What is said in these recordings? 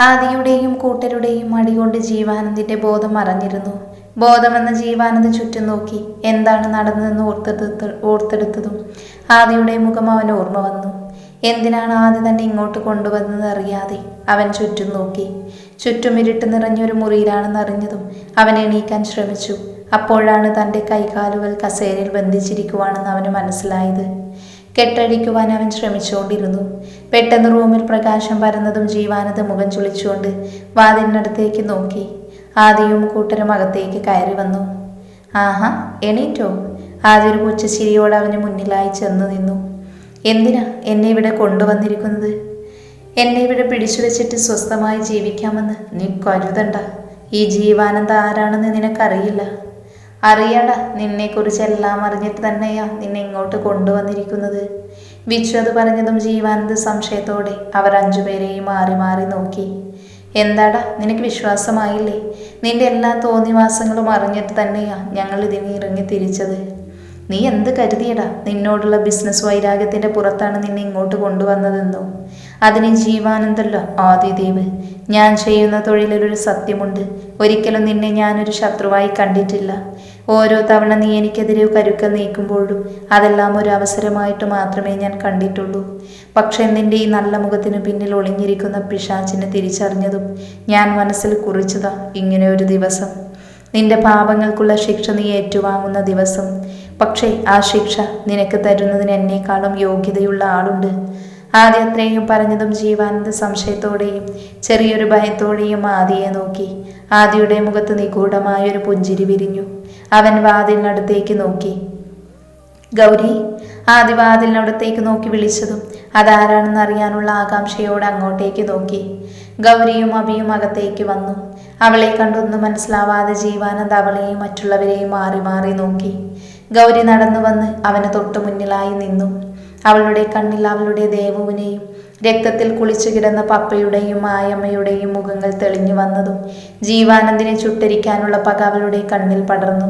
ആദിയുടെയും കൂട്ടരുടെയും അടികൊണ്ട് ജീവാനന്ദിന്റെ ബോധം മറഞ്ഞിരുന്നു ബോധമെന്ന ജീവാനന്ദ ചുറ്റും നോക്കി എന്താണ് നടന്നതെന്ന് ഓർത്തെടുത്ത് ഓർത്തെടുത്തതും ആദിയുടെ മുഖം അവൻ ഓർമ്മ വന്നു. എന്തിനാണ് ആദ്യ തന്നെ ഇങ്ങോട്ട് കൊണ്ടുവന്നത് അറിയാതെ അവൻ ചുറ്റും നോക്കി. ചുറ്റും ഇരുട്ട് നിറഞ്ഞൊരു മുറിയിലാണെന്ന് അറിഞ്ഞതും അവൻ എണീക്കാൻ ശ്രമിച്ചു. അപ്പോഴാണ് തന്റെ കൈകാലുകൾ കസേരയിൽ ബന്ധിച്ചിരിക്കുവാണെന്ന് അവന് മനസ്സിലായത്. കെട്ടടിക്കുവാൻ അവൻ ശ്രമിച്ചുകൊണ്ടിരുന്നു. പെട്ടെന്ന് റൂമിൽ പ്രകാശം പരന്നതും ജീവാനത് മുഖം ചുളിച്ചുകൊണ്ട് വാതിലിനടുത്തേക്ക് നോക്കി. ആദ്യവും കൂട്ടരും അകത്തേക്ക് കയറി വന്നു. ആഹാ എണീറ്റോ? ആദ്യ ഒരു പുച്ഛച്ചിരിയോട് അവന് മുന്നിലായി ചെന്ന് നിന്നു. എന്തിനാ എന്നെ ഇവിടെ കൊണ്ടുവന്നിരിക്കുന്നത്? എന്നെ ഇവിടെ പിടിച്ചു വെച്ചിട്ട് സ്വസ്ഥമായി ജീവിക്കാമെന്ന് നീ കരുതണ്ട. ഈ ജീവാനന്ദ ആരാണെന്ന് നിനക്കറിയില്ല. അറിയട നിന്നെക്കുറിച്ചെല്ലാം അറിഞ്ഞിട്ട് തന്നെയാ നിന്നെ ഇങ്ങോട്ട് കൊണ്ടുവന്നിരിക്കുന്നത്. വിച്ചു അത് പറഞ്ഞതും ജീവാനന്ദ സംശയത്തോടെ അവർ അഞ്ചുപേരെയും മാറി മാറി നോക്കി. എന്താടാ നിനക്ക് വിശ്വാസമായില്ലേ? നിന്റെ എല്ലാ തോന്നിവാസങ്ങളും അറിഞ്ഞിട്ട് തന്നെയാ ഞങ്ങൾ ഇതിന് ഇറങ്ങി തിരിച്ചത്. നീ എന്ത് കരുതിയടാ? നിന്നോടുള്ള ബിസിനസ് വൈരാഗ്യത്തിന്റെ പുറത്താണ് നിന്നെ ഇങ്ങോട്ട് കൊണ്ടുവന്നതെന്നോ. അതിന് ജീവാനന്ദല്ലോ ആദിദേവ്. ഞാൻ ചെയ്യുന്ന തൊഴിലിലൊരു സത്യമുണ്ട്. ഒരിക്കലും നിന്നെ ഞാനൊരു ശത്രുവായി കണ്ടിട്ടില്ല. ഓരോ തവണ നീ എനിക്കെതിരെ കരുക്കൾ നീക്കുമ്പോഴും അതെല്ലാം ഒരു അവസരമായിട്ട് മാത്രമേ ഞാൻ കണ്ടിട്ടുള്ളൂ. പക്ഷെ നിന്റെ ഈ നല്ല മുഖത്തിന് പിന്നിൽ ഒളിഞ്ഞിരിക്കുന്ന പിശാചിനെ തിരിച്ചറിഞ്ഞതും ഞാൻ മനസ്സിൽ കുറിച്ചതാ ഇങ്ങനെ ഒരു ദിവസം. നിന്റെ പാപങ്ങൾക്കുള്ള ശിക്ഷ നീ ഏറ്റുവാങ്ങുന്ന ദിവസം. പക്ഷേ ആ ശിക്ഷ നിനക്ക് തരുന്നതിന് എന്നേക്കാളും യോഗ്യതയുള്ള ആളുണ്ട്. ആദ്യ അത്രയും പറഞ്ഞതും ജീവാനന്ദ സംശയത്തോടെയും ചെറിയൊരു ഭയത്തോടെയും ആദിയെ നോക്കി. ആദിയുടെ മുഖത്ത് നിഗൂഢമായൊരു പുഞ്ചിരി വിരിഞ്ഞു. അവൻ വാതിലിനടുത്തേക്ക് നോക്കി. ഗൗരി ആദ്യ വാതിലിനടുത്തേക്ക് നോക്കി വിളിച്ചതും അതാരാണെന്ന് അറിയാനുള്ള ആകാംക്ഷയോട് അങ്ങോട്ടേക്ക് നോക്കി. ഗൗരിയും അഭിയും അകത്തേക്ക് വന്നു. അവളെ കണ്ടൊന്നും മനസ്സിലാവാതെ ജീവാനന്ദ് അവളെയും മറ്റുള്ളവരെയും മാറി മാറി നോക്കി. ഗൗരി നടന്നു വന്ന് അവന് തൊട്ടു മുന്നിലായി നിന്നു. അവളുടെ കണ്ണിൽ അവളുടെ ദേവുവിനെയും രക്തത്തിൽ കുളിച്ചു കിടന്ന പപ്പയുടെയും മായമ്മയുടെയും മുഖങ്ങൾ തെളിഞ്ഞു വന്നതും ജീവാനന്ദിനെ ചുട്ടരിക്കാനുള്ള പക അവളുടെ കണ്ണിൽ പടർന്നു.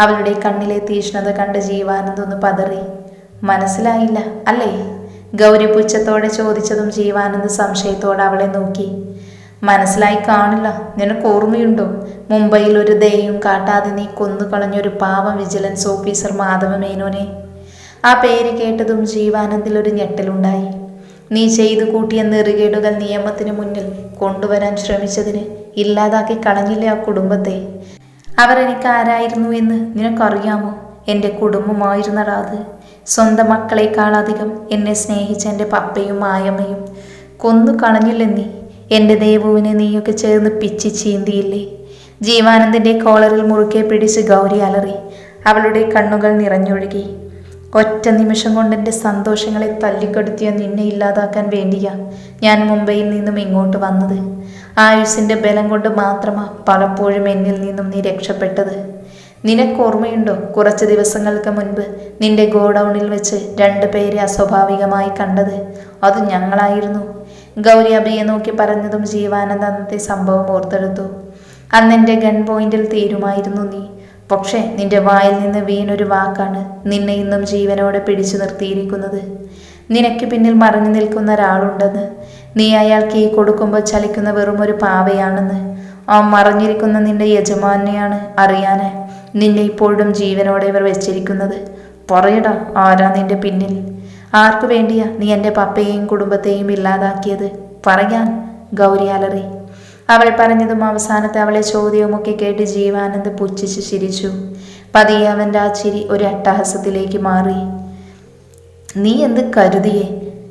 അവളുടെ കണ്ണിലെ തീഷ്ണത കണ്ട് ജീവാനന്ദ് ഒന്ന് പതറി. മനസ്സിലായില്ല അല്ലേ? ഗൗരി പുച്ഛത്തോടെ ചോദിച്ചതും ജീവാനന്ദ് സംശയത്തോടെ അവളെ നോക്കി. മനസ്സിലായി കാണില്ല നിനക്ക് ഓർമ്മയുണ്ടോ? മുംബൈയിൽ ഒരു ദയയും കാട്ടാതെ നീ കൊന്നുകളഞ്ഞൊരു പാവം വിജിലൻസ് ഓഫീസർ മാധവ മേനോനെ ആ പേര് കേട്ടതും ജീവാനന്ദിൽ ഒരു ഞെട്ടലുണ്ടായി. നീ ചെയ്തു കൂട്ടിയ നെറുകേടുകൾ നിയമത്തിന് മുന്നിൽ കൊണ്ടുവരാൻ ശ്രമിച്ചതിന് ഇല്ലാതാക്കി കളഞ്ഞില്ലേ ആ കുടുംബത്തെ? അവർ എനിക്ക് ആരായിരുന്നു എന്ന് നിനക്കറിയാമോ? എന്റെ കുടുംബമായിരുന്നടാ അത്. സ്വന്തം മക്കളെക്കാളധികം എന്നെ സ്നേഹിച്ച എന്റെ പപ്പയും മായമ്മയും. കൊന്നു കളഞ്ഞില്ലേ നീ? എന്റെ ദേവുവിനെ നീയൊക്കെ ചേർന്ന് പിച്ചി ചീന്തിയില്ലേ? ജീവാനന്ദന്റെ കോളറിൽ മുറുക്കെ പിടിച്ച് ഗൗരി അലറി. അവളുടെ കണ്ണുകൾ നിറഞ്ഞൊഴുകി. ഒറ്റ നിമിഷം കൊണ്ട് എന്റെ സന്തോഷങ്ങളെ തല്ലിക്കെടുത്തിയ നിന്നെ ഇല്ലാതാക്കാൻ വേണ്ടിയാ ഞാൻ മുംബൈയിൽ നിന്നും ഇങ്ങോട്ട് വന്നത്. ആയുസിന്റെ ബലം കൊണ്ട് മാത്രമാ പലപ്പോഴും എന്നിൽ നിന്നും നീ രക്ഷപ്പെട്ടത്. നിനക്ക് ഓർമ്മയുണ്ടോ? കുറച്ച് ദിവസങ്ങൾക്ക് മുൻപ് നിന്റെ ഗോഡൗണിൽ വെച്ച് രണ്ട് പേരെ അസ്വാഭാവികമായി കണ്ടത്. അത് ഞങ്ങളായിരുന്നു. ഗൗരി അബിയെ നോക്കി പറഞ്ഞതും ജീവാനന്ദ സംഭവം ഓർത്തെടുത്തു. അന്നെന്റെ ഗൺ പോയിന്റിൽ തീരുമായിരുന്നു നീ. പക്ഷേ നിന്റെ വായിൽ നിന്ന് വീണൊരു വാക്കാണ് നിന്നെ ഇന്നും ജീവനോടെ പിടിച്ചു നിർത്തിയിരിക്കുന്നത്. നിനക്ക് പിന്നിൽ മറഞ്ഞു നിൽക്കുന്ന ഒരാളുണ്ടെന്ന്. നീ അയാൾക്ക് ഈ കൊടുക്കുമ്പോൾ ചലിക്കുന്ന വെറും ഒരു പാവയാണെന്ന്. ആ മറഞ്ഞിരിക്കുന്ന നിന്റെ യജമാനെയാണ് അറിയാന് നിന്നെ ഇപ്പോഴും ജീവനോടെ ഇവർ വെച്ചിരിക്കുന്നത്. പറയടാ ആരാ നിന്റെ പിന്നിൽ? ആർക്കു വേണ്ടിയാ നീ എന്റെ പപ്പയെയും കുടുംബത്തെയും ഇല്ലാതാക്കിയത്? പറയാൻ ഗൗരി അലറി അവൾ പറഞ്ഞതും അവസാനത്തെ അവളെ ചോദ്യവുമൊക്കെ കേട്ട് ജീവാനന്ദ് പുച്ഛിച്ച് ചിരിച്ചു. പതിയെ അവന്റെ ആ ചിരി ഒരു അട്ടഹസത്തിലേക്ക് മാറി. നീ എന്ത് കരുതിയേ?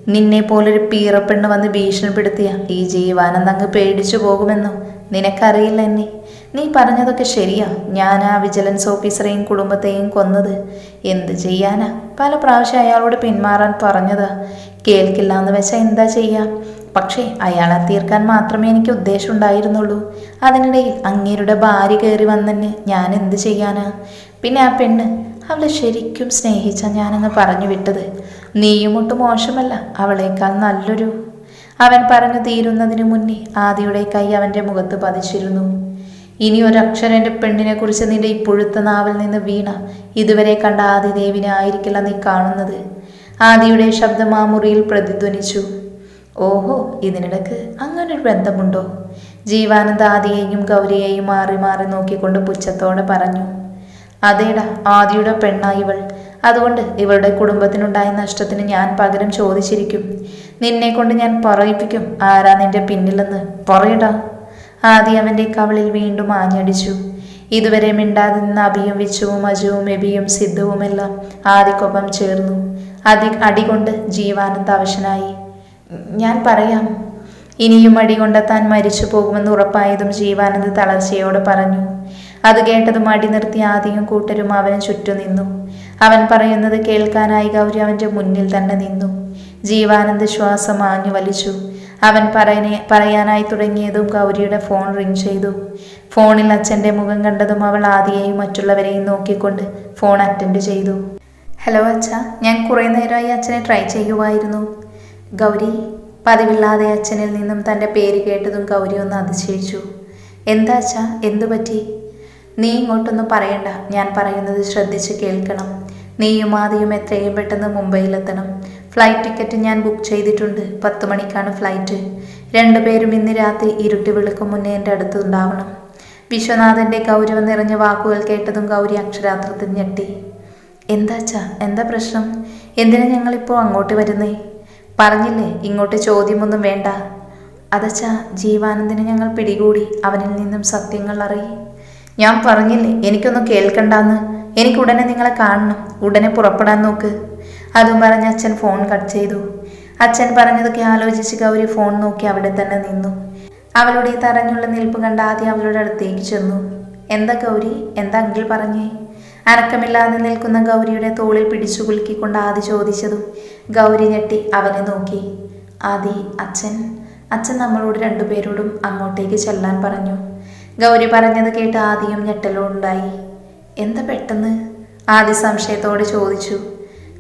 നിന്നെ പോലൊരു പീറപ്പെണ്ണ് വന്ന് ഭീഷണിപ്പെടുത്തിയ ഈ ജീവാനന്ദ് അങ്ങ് പേടിച്ചു പോകുമെന്നോ? നിനക്കറിയില്ല എന്നെ. നീ പറഞ്ഞതൊക്കെ ശരിയാ. ഞാൻ ആ വിജിലൻസ് ഓഫീസറെയും കുടുംബത്തെയും കൊന്നത്. എന്ത് ചെയ്യാനാ? പല പ്രാവശ്യം അയാളോട് പിന്മാറാൻ പറഞ്ഞതാ. കേൾക്കില്ല എന്ന് വെച്ചാൽ എന്താ ചെയ്യാ? പക്ഷേ അയാളെ തീർക്കാൻ മാത്രമേ എനിക്ക് ഉദ്ദേശം ഉണ്ടായിരുന്നുള്ളൂ. അതിനിടയിൽ അങ്ങേരുടെ ഭാര്യ കയറി വന്നെന്നെ ഞാൻ എന്ത് ചെയ്യാനാ? പിന്നെ ആ പെണ്ണ് അവളെ ശരിക്കും സ്നേഹിച്ച ഞാനങ്ങ് പറഞ്ഞു വിട്ടത്. നീയും ഒട്ടും മോശമല്ല അവളേക്കാൾ നല്ലൊരു. അവൻ പറഞ്ഞു തീരുന്നതിന് മുന്നേ ആദിയുടെ കൈ അവന്റെ മുഖത്ത് പതിച്ചിരുന്നു. ഇനി ഒരക്ഷരം എന്റെ പെണ്ണിനെ കുറിച്ച് നിന്റെ ഇപ്പോഴത്തെ നാവിൽ നിന്ന് വീണ ഇതുവരെ കണ്ട ആദിദേവിനെ ആയിരിക്കില്ല നീ കാണുന്നത്. ആദിയുടെ ശബ്ദം ആ മുറിയിൽ പ്രതിധ്വനിച്ചു. ഓഹോ ഇതിനിടക്ക് അങ്ങനൊരു ബന്ധമുണ്ടോ ജീവാനന്ദ ആദിയെയും ഗൗരിയെയും മാറി മാറി നോക്കിക്കൊണ്ട് പുച്ഛത്തോടെ പറഞ്ഞു. അതേടാ ആദിയുടെ പെണ്ണായിവൾ അതുകൊണ്ട് ഇവളുടെ കുടുംബത്തിനുണ്ടായ നഷ്ടത്തിന് ഞാൻ പകരം ചോദിച്ചിരിക്കും. നിന്നെ കൊണ്ട് ഞാൻ പറയിപ്പിക്കും ആരാ നിന്റെ പിന്നിലെന്ന്. പറയടാ. ആദി അവന്റെ കവളിൽ വീണ്ടും ആഞ്ഞടിച്ചു. ഇതുവരെ മിണ്ടാതെ നിന്ന അഭിയും വിച്ചുവും അജുവും എബിയും സിദ്ധുവുമെല്ലാം ആദിക്കൊപ്പം ചേർന്നു. അതി അടികൊണ്ട് ജീവാനന്ദ അവശനായി. ഞാൻ പറയാം. ഇനിയും അടികൊണ്ട് താൻ മരിച്ചു പോകുമെന്ന് ഉറപ്പായതും ജീവാനന്ദ് തളർച്ചയോട് പറഞ്ഞു. അത് കേട്ടതും അടി നിർത്തി ആദ്യം കൂട്ടരും അവന് ചുറ്റും നിന്നു. അവൻ പറയുന്നത് കേൾക്കാനായി ഗൗരി അവന്റെ മുന്നിൽ തന്നെ നിന്നു. ജീവാനന്ദ് ശ്വാസം ആഞ്ഞു വലിച്ചു. അവൻ പറയനെ പറയാനായി തുടങ്ങിയതും ഗൗരിയുടെ ഫോൺ റിങ് ചെയ്തു. ഫോണിൽ അച്ഛന്റെ മുഖം കണ്ടതും അവൾ ആദിയെയും മറ്റുള്ളവരെയും നോക്കിക്കൊണ്ട് ഫോൺ അറ്റൻഡ് ചെയ്തു. ഹലോ അച്ഛ ഞാൻ കുറേ നേരമായി അച്ഛനെ ട്രൈ ചെയ്യുമായിരുന്നു ഗൗരി പതിവില്ലാതെ അച്ഛനിൽ നിന്നും തന്റെ പേര് കേട്ടതും ഗൗരി ഒന്ന് അതിശയിച്ചു. എന്താ അച്ഛാ? എന്തു പറ്റി? നീ ഇങ്ങോട്ടൊന്നും പറയണ്ട. ഞാൻ പറയുന്നത് ശ്രദ്ധിച്ച് കേൾക്കണം. നീയും ആദ്യം എത്രയും പെട്ടെന്ന് മുംബൈയിലെത്തണം. ഫ്ലൈറ്റ് ടിക്കറ്റ് ഞാൻ ബുക്ക് ചെയ്തിട്ടുണ്ട്. പത്ത് മണിക്കാണ് ഫ്ലൈറ്റ്. രണ്ടുപേരും ഇന്ന് രാത്രി ഇരുട്ടി വിളക്കും മുന്നേ എന്റെ അടുത്ത് ഉണ്ടാവണം. വിശ്വനാഥന്റെ ഗൗരവം നിറഞ്ഞ വാക്കുകൾ കേട്ടതും ഗൗരി അക്ഷരാത്രത്തിൽ ഞെട്ടി. എന്താച്ചാ എന്താ പ്രശ്നം? എന്തിനാ ഞങ്ങളിപ്പോൾ അങ്ങോട്ട് വരുന്നേ? പറഞ്ഞില്ലേ ഇങ്ങോട്ട് ചോദ്യമൊന്നും വേണ്ട. അതച്ചാ ജീവാനന്ദിനെ ഞങ്ങൾ പിടികൂടി അവനിൽ നിന്നും സത്യങ്ങൾ അറിയി. ഞാൻ പറഞ്ഞില്ലേ എനിക്കൊന്നും കേൾക്കണ്ടെന്ന്. എനിക്ക് ഉടനെ നിങ്ങളെ കാണണം. ഉടനെ പുറപ്പെടാൻ നോക്ക്. അതും പറഞ്ഞ് അച്ഛൻ ഫോൺ കട്ട് ചെയ്തു. അച്ഛൻ പറഞ്ഞതൊക്കെ ആലോചിച്ച് ഗൗരി ഫോൺ നോക്കി അവിടെ തന്നെ നിന്നു. അവളുടെ തറഞ്ഞുള്ള നിൽപ്പ് കണ്ട് ആദ്യം അവളുടെ അടുത്തേക്ക് ചെന്നു. എന്താ ഗൗരി? എന്താ അങ്കിൾ പറഞ്ഞേ? അനക്കമില്ലാതെ നിൽക്കുന്ന ഗൗരിയുടെ തോളിൽ പിടിച്ചു കുലുക്കിക്കൊണ്ട് ആദി ചോദിച്ചതും ഗൗരി ഞെട്ടി അവനെ നോക്കി. ആദി അച്ഛൻ. അച്ഛൻ നമ്മളോട് രണ്ടുപേരോടും അങ്ങോട്ടേക്ക് ചെല്ലാൻ പറഞ്ഞു ഗൗരി പറഞ്ഞത് കേട്ട് ആദിയും ഞെട്ടലുണ്ടായി എന്താ പെട്ടെന്ന് ആദി സംശയത്തോടെ ചോദിച്ചു.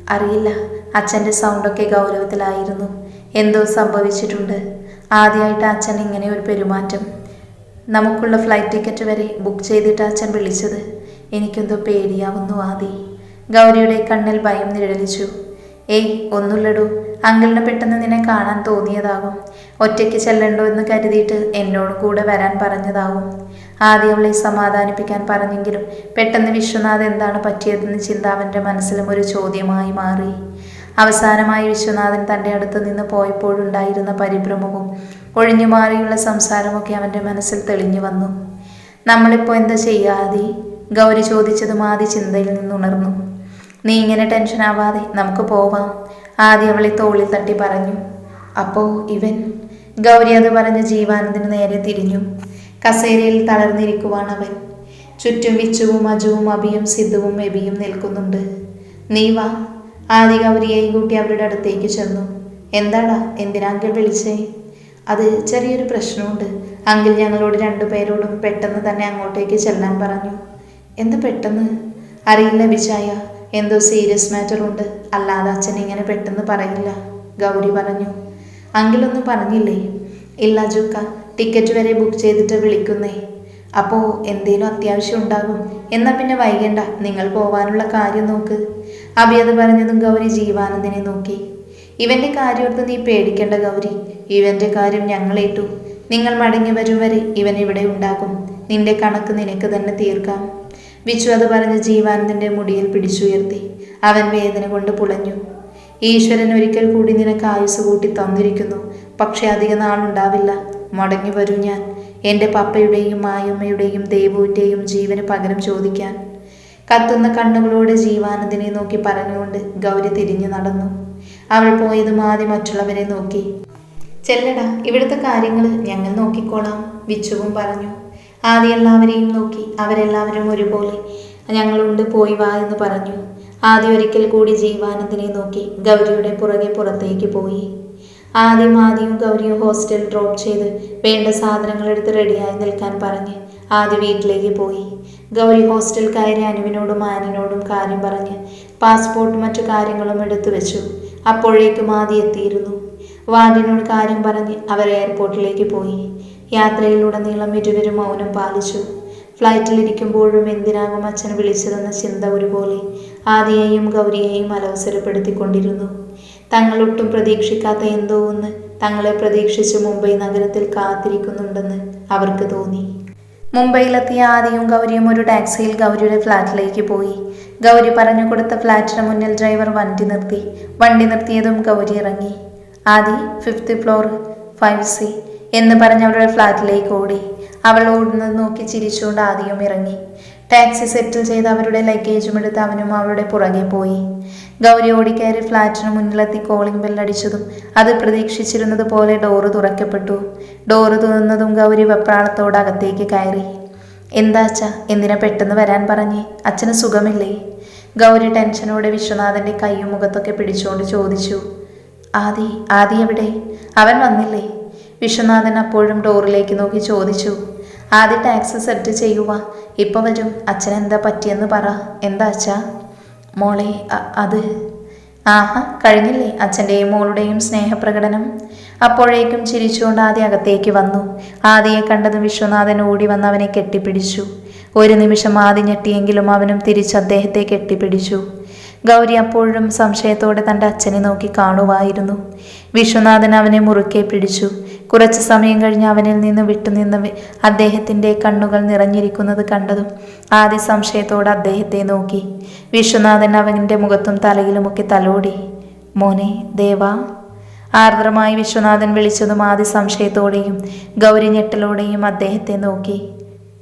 അറിയില്ല. അച്ഛന്റെ സൗണ്ടൊക്കെ ഗൗരവത്തിലായിരുന്നു. എന്തോ സംഭവിച്ചിട്ടുണ്ട്. ആദ്യമായിട്ട് അച്ഛൻ ഇങ്ങനെ ഒരു പെരുമാറ്റം. നമുക്കുള്ള ഫ്ലൈറ്റ് ടിക്കറ്റ് വരെ ബുക്ക് ചെയ്തിട്ട് അച്ഛൻ വിളിച്ചത്. എനിക്കെന്തോ പേടിയാവുന്നു ആദി. ഗൗരിയുടെ കണ്ണിൽ ഭയം നിഴലിച്ചു. ഏയ് ഒന്നുമില്ലടൂ. അങ്കിളിനെ പെട്ടെന്ന് നിന്നെ കാണാൻ തോന്നിയതാകും. ഒറ്റയ്ക്ക് ചെല്ലണ്ടോ എന്ന് കരുതിയിട്ട് എന്നോട് കൂടെ വരാൻ പറഞ്ഞതാവും ആദ്യം അവളെ സമാധാനിപ്പിക്കാൻ പറഞ്ഞെങ്കിലും പെട്ടെന്ന് വിശ്വനാഥ് എന്താണ് പറ്റിയതെന്ന് ചിന്ത അവന്റെ മനസ്സിലും ഒരു ചോദ്യമായി മാറി. അവസാനമായി വിശ്വനാഥൻ തന്റെ അടുത്ത് നിന്ന് പോയപ്പോഴുണ്ടായിരുന്ന പരിഭ്രമവും ഒഴിഞ്ഞു മാറിയുള്ള സംസാരമൊക്കെ അവന്റെ മനസ്സിൽ തെളിഞ്ഞു വന്നു. നമ്മളിപ്പോൾ എന്താ ചെയ്യാതി ഗൗരി ചോദിച്ചതും ആദ്യ ചിന്തയിൽ നിന്നുണർന്നു. നീ ഇങ്ങനെ ടെൻഷൻ ആവാതെ നമുക്ക് പോവാം ആദ്യം അവളെ തോളിൽ തട്ടി പറഞ്ഞു. അപ്പോ ഇവൻ? ഗൗരി അത് പറഞ്ഞ് ജീവാനന്ദിന് നേരെ തിരിഞ്ഞു. കസേരയിൽ തളർന്നിരിക്കുവാണ് അവൻ. ചുറ്റും വിച്ചുവും അജുവും അഭിയും സിദ്ധുവും എബിയും നിൽക്കുന്നുണ്ട്. നീ വാ ആദ്യ ഗൗരിയെയും കൂട്ടി അവരുടെ അടുത്തേക്ക് ചെന്നു. എന്താടാ എന്തിനാ അങ്കിൾ വിളിച്ചേ? അത് ചെറിയൊരു പ്രശ്നമുണ്ട് അങ്കിൾ ഞങ്ങളോട് രണ്ടുപേരോടും പെട്ടെന്ന് തന്നെ അങ്ങോട്ടേക്ക് ചെല്ലാൻ പറഞ്ഞു. എന്ത് പെട്ടെന്ന്? അറിയില്ല ബിച്ചായ എന്തോ സീരിയസ് മാറ്റർ ഉണ്ട്. അല്ലാതെ അച്ഛൻ ഇങ്ങനെ പെട്ടെന്ന് പറയില്ല. ഗൗരി പറഞ്ഞു. അങ്കിളൊന്നും പറഞ്ഞില്ലേ? ഇല്ല ജൂക്ക ടിക്കറ്റ് വരെ ബുക്ക് ചെയ്തിട്ട് വിളിക്കുന്നേ. അപ്പോൾ എന്തേലും അത്യാവശ്യം ഉണ്ടാകും. എന്നാൽ പിന്നെ വൈകണ്ട. നിങ്ങൾ പോവാനുള്ള കാര്യം നോക്ക്. അഭി അത് പറഞ്ഞതും ഗൗരി ജീവാനന്ദനെ നോക്കി. ഇവന്റെ കാര്യമോർത്ത് നീ പേടിക്കേണ്ട ഗൗരി. ഇവന്റെ കാര്യം ഞങ്ങളേറ്റു നിങ്ങൾ മടങ്ങി വരും വരെ ഇവൻ ഇവിടെ ഉണ്ടാകും. നിന്റെ കണക്ക് നിനക്ക് തന്നെ തീർക്കാം. വിച്ചു അത് പറഞ്ഞ് ജീവാനന്ദന്റെ മുടിയിൽ പിടിച്ചുയർത്തി. അവൻ വേദന കൊണ്ട് പുളഞ്ഞു. ഈശ്വരൻ ഒരിക്കൽ കൂടി നിനക്ക് ആയുസ് കൂട്ടി തന്നിരിക്കുന്നു. പക്ഷെ അധിക നാളുണ്ടാവില്ല മടങ്ങി വരൂ ഞാൻ. എന്റെ പപ്പയുടെയും മായമ്മയുടെയും ദേവുവിന്റെയും ജീവന് പകരം ചോദിക്കാൻ. കത്തുന്ന കണ്ണുകളോടെ ജീവാനന്ദിനെ നോക്കി പറഞ്ഞുകൊണ്ട് ഗൗരി തിരിഞ്ഞു നടന്നു. അവൾ പോയതും ആദ്യം മറ്റുള്ളവരെ നോക്കി. ചെല്ലടാ ഇവിടുത്തെ കാര്യങ്ങൾ ഞങ്ങൾ നോക്കിക്കോളാം വിച്ചുവും പറഞ്ഞു. ആദ്യം എല്ലാവരെയും നോക്കി അവരെല്ലാവരും ഒരുപോലെ. ഞങ്ങളുണ്ട് പോയി വാ എന്ന് പറഞ്ഞു. ആദ്യം ഒരിക്കൽ കൂടി ജീവാനന്ദിനെ നോക്കി ഗൗരിയുടെ പുറകെ പുറത്തേക്ക് പോയി. ആദ്യം ആദ്യവും ഗൗരിയും ഹോസ്റ്റൽ ഡ്രോപ്പ് ചെയ്ത് വേണ്ട സാധനങ്ങൾ എടുത്ത് റെഡിയായി നിൽക്കാൻ പറഞ്ഞ് ആദ്യ വീട്ടിലേക്ക് പോയി. ഗൗരി ഹോസ്റ്റൽ കയറി അനുവിനോടും ആനിനോടും കാര്യം പറഞ്ഞ് പാസ്പോർട്ട് മറ്റു കാര്യങ്ങളും എടുത്തു വെച്ചു. അപ്പോഴേക്കും ആദ്യം എത്തിയിരുന്നു. വാർഡിനോട് കാര്യം പറഞ്ഞ് അവർ എയർപോർട്ടിലേക്ക് പോയി. യാത്രയിലുടനീളം ഇരുവരും മൗനം പാലിച്ചു. ഫ്ലൈറ്റിലിരിക്കുമ്പോഴും എന്തിനാകും അച്ഛൻ വിളിച്ചതെന്ന ചിന്ത ഒരുപോലെ ആദിയെയും ഗൗരിയെയും അലവസരപ്പെടുത്തിക്കൊണ്ടിരുന്നു തങ്ങളൊട്ടും പ്രതീക്ഷിക്കാത്ത എന്തോ ഒന്ന് തങ്ങളെ പ്രതീക്ഷിച്ച് മുംബൈ നഗരത്തിൽ കാത്തിരിക്കുന്നുണ്ടെന്ന് അവർക്ക് തോന്നി. മുംബൈയിലെത്തിയ ആദിയും ഗൗരിയും ഒരു ടാക്സിയിൽ ഗൗരിയുടെ ഫ്ലാറ്റിലേക്ക് പോയി. ഗൗരി പറഞ്ഞു കൊടുത്ത ഫ്ലാറ്റിന് മുന്നിൽ ഡ്രൈവർ വണ്ടി നിർത്തി. വണ്ടി നിർത്തിയതും ഗൗരി ഇറങ്ങി. Adi fifth floor five C. എന്ന് പറഞ്ഞ് അവളുടെ ഫ്ലാറ്റിലേക്ക് ഓടി. അവൾ ഓടുന്നത് നോക്കി ചിരിച്ചുകൊണ്ട് ആദ്യം ഇറങ്ങി. ടാക്സി സെറ്റിൽ ചെയ്ത് അവരുടെ ലഗേജും എടുത്ത് അവനും അവളുടെ പുറകെ പോയി. ഗൗരി ഓടിക്കയറി ഫ്ലാറ്റിന് മുന്നിലെത്തി കോളിംഗ് ബെല്ലടിച്ചതും അത് പ്രതീക്ഷിച്ചിരുന്നത് പോലെ ഡോറ് തുറക്കപ്പെട്ടു. ഡോറ് തുറന്നതും ഗൗരി വെപ്രാളത്തോട് അകത്തേക്ക് കയറി. എന്താ അച്ഛ എന്തിനാ പെട്ടെന്ന് വരാൻ പറഞ്ഞേ? അച്ഛന് സുഖമില്ലേ? ഗൗരി ടെൻഷനോടെ വിശ്വനാഥന്റെ കൈയും മുഖത്തൊക്കെ പിടിച്ചുകൊണ്ട് ചോദിച്ചു. ആദി ആദി എവിടെ? അവൻ വന്നില്ലേ? വിശ്വനാഥൻ അപ്പോഴും ഡോറിലേക്ക് നോക്കി ചോദിച്ചു ആദ്യ ടാക്സി സെറ്റ് ചെയ്യുക ഇപ്പം വരും. അച്ഛൻ എന്താ പറ്റിയെന്ന് പറ. എന്താ അച്ഛാ? മോളെ അത്. ആഹാ കഴിഞ്ഞില്ലേ. അച്ഛന്റെയും മോളുടെയും സ്നേഹപ്രകടനം. അപ്പോഴേക്കും ചിരിച്ചുകൊണ്ട് ആദ്യ അകത്തേക്ക് വന്നു. ആദ്യയെ കണ്ടതും വിശ്വനാഥൻ ഓടി വന്ന് അവനെ കെട്ടിപ്പിടിച്ചു. ഒരു നിമിഷം ആദ്യ ഞെട്ടിയെങ്കിലും അവനും തിരിച്ച് അദ്ദേഹത്തെ കെട്ടിപ്പിടിച്ചു. ഗൗരി അപ്പോഴും സംശയത്തോടെ തന്റെ അച്ഛനെ നോക്കി കാണുവായിരുന്നു. വിശ്വനാഥൻ അവനെ മുറുക്കെ പിടിച്ചു. കുറച്ചു സമയം കഴിഞ്ഞ് അവനിൽ നിന്ന് വിട്ടുനിന്ന് അദ്ദേഹത്തിന്റെ കണ്ണുകൾ നിറഞ്ഞിരിക്കുന്നത് കണ്ടതും ആദ്യ സംശയത്തോടെ അദ്ദേഹത്തെ നോക്കി. വിശ്വനാഥൻ അവന്റെ മുഖത്തും തലയിലുമൊക്കെ തലോടി. മോനെ ദേവാ. ആർദ്രമായി വിശ്വനാഥൻ വിളിച്ചതും ആദ്യ സംശയത്തോടെയും ഗൗരി ഞെട്ടലോടെയും അദ്ദേഹത്തെ നോക്കി.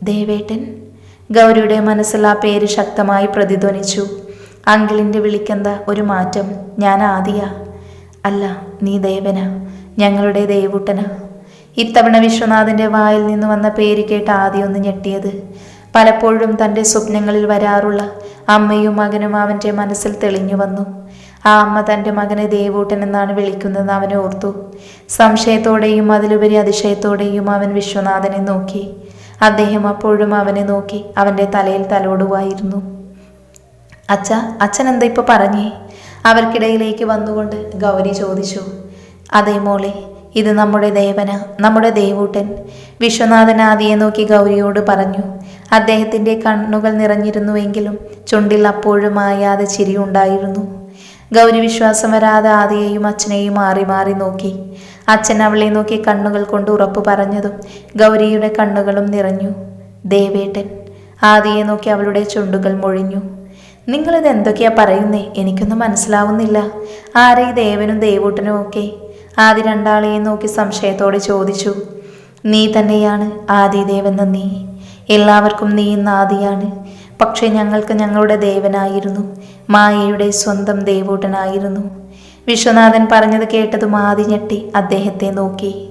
ദേവേട്ടൻ. ഗൗരിയുടെ മനസ്സിൽ ആ പേര് ശക്തമായി പ്രതിധ്വനിച്ചു. അങ്കിളിന്റെ വിളിക്കെന്ത? ഒരു മാറ്റം. ഞാൻ ആദിയ. അല്ല നീ ദേവന. ഞങ്ങളുടെ ദേവുട്ടന ഇത്തവണ വിശ്വനാഥന്റെ വായിൽ നിന്ന് വന്ന പേര് കേട്ട് ആദ്യം ഒന്ന് ഞെട്ടിയത്. പലപ്പോഴും തന്റെ സ്വപ്നങ്ങളിൽ വരാറുള്ള അമ്മയും മകനും അവന്റെ മനസ്സിൽ തെളിഞ്ഞു വന്നു. ആ അമ്മ തന്റെ മകനെ ദേവൂട്ടൻ എന്നാണ് വിളിക്കുന്നതെന്ന് അവൻ ഓർത്തു. സംശയത്തോടെയും അതിലുപരി അതിശയത്തോടെയും അവൻ വിശ്വനാഥനെ നോക്കി. അദ്ദേഹം അപ്പോഴും അവനെ നോക്കി അവന്റെ തലയിൽ തലോടുവായിരുന്നു. അച്ഛ അച്ഛൻ എന്താ ഇപ്പൊ പറഞ്ഞേ? അവർക്കിടയിലേക്ക് വന്നുകൊണ്ട് ഗൗരി ചോദിച്ചു. അതെ മോളെ ഇത് നമ്മുടെ ദേവന നമ്മുടെ ദേവൂട്ടൻ. വിശ്വനാഥൻ ആദിയെ നോക്കി ഗൗരിയോട് പറഞ്ഞു അദ്ദേഹത്തിന്റെ കണ്ണുകൾ നിറഞ്ഞിരുന്നുവെങ്കിലും ചുണ്ടിൽ അപ്പോഴും മായാതെ ചിരിയുണ്ടായിരുന്നു ഗൗരി വിശ്വാസം വരാതെ ആദിയെയും അച്ഛനെയും മാറി മാറി നോക്കി. അച്ഛൻ അവളെ നോക്കി കണ്ണുകൾ കൊണ്ട് ഉറപ്പ് പറഞ്ഞതും ഗൗരിയുടെ കണ്ണുകളും നിറഞ്ഞു. ദേവേട്ടൻ ആദിയെ നോക്കി അവളുടെ ചുണ്ടുകൾ മൊഴിഞ്ഞു. നിങ്ങളിത് എന്തൊക്കെയാ പറയുന്നേ? എനിക്കൊന്നും മനസ്സിലാവുന്നില്ല. ആരെ ഈ ദേവനും ദേവൂട്ടനും ഒക്കെ? ആദ്യ രണ്ടാളെയും നോക്കി സംശയത്തോടെ ചോദിച്ചു. നീ തന്നെയാണ് ആദിദേവെന്ന നീ. എല്ലാവർക്കും നീ ഇന്ന് ആദിയാണ്. പക്ഷേ ഞങ്ങൾക്ക് ഞങ്ങളുടെ ദേവനായിരുന്നു. മായയുടെ സ്വന്തം ദേവൂട്ടനായിരുന്നു. വിശ്വനാഥൻ പറഞ്ഞത് കേട്ടതും ആദി ഞെട്ടി അദ്ദേഹത്തെ നോക്കി.